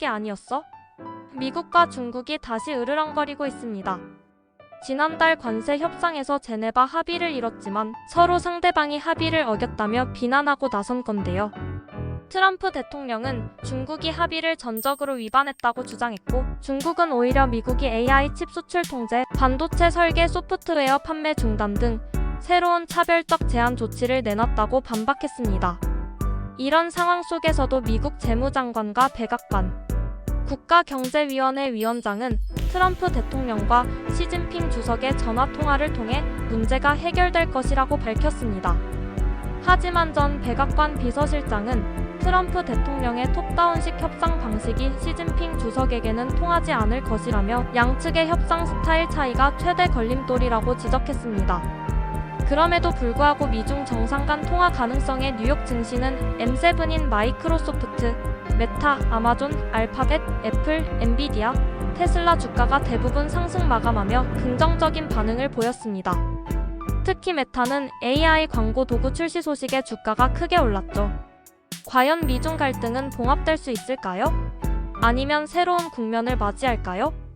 게 아니었어? 미국과 중국이 다시 으르렁거리고 있습니다. 지난달 관세 협상에서 제네바 합의를 이뤘지만 서로 상대방이 합의를 어겼다며 비난하고 나선 건데요. 트럼프 대통령은 중국이 합의를 전적으로 위반했다고 주장했고 중국은 오히려 미국이 AI 칩 수출 통제, 반도체 설계 소프트웨어 판매 중단 등 새로운 차별적 제한 조치를 내놨다고 반박했습니다. 이런 상황 속에서도 미국 재무장관과 백악관, 국가경제위원회 위원장은 트럼프 대통령과 시진핑 주석의 전화 통화를 통해 문제가 해결될 것이라고 밝혔습니다. 하지만 전 백악관 비서실장은 트럼프 대통령의 톱다운식 협상 방식이 시진핑 주석에게는 통하지 않을 것이라며 양측의 협상 스타일 차이가 최대 걸림돌이라고 지적했습니다. 그럼에도 불구하고 미중 정상 간 통화 가능성의 뉴욕 증시는 M7인 마이크로소프트, 메타, 아마존, 알파벳, 애플, 엔비디아, 테슬라 주가가 대부분 상승 마감하며 긍정적인 반응을 보였습니다. 특히 메타는 AI 광고 도구 출시 소식에 주가가 크게 올랐죠. 과연 미중 갈등은 봉합될 수 있을까요? 아니면 새로운 국면을 맞이할까요?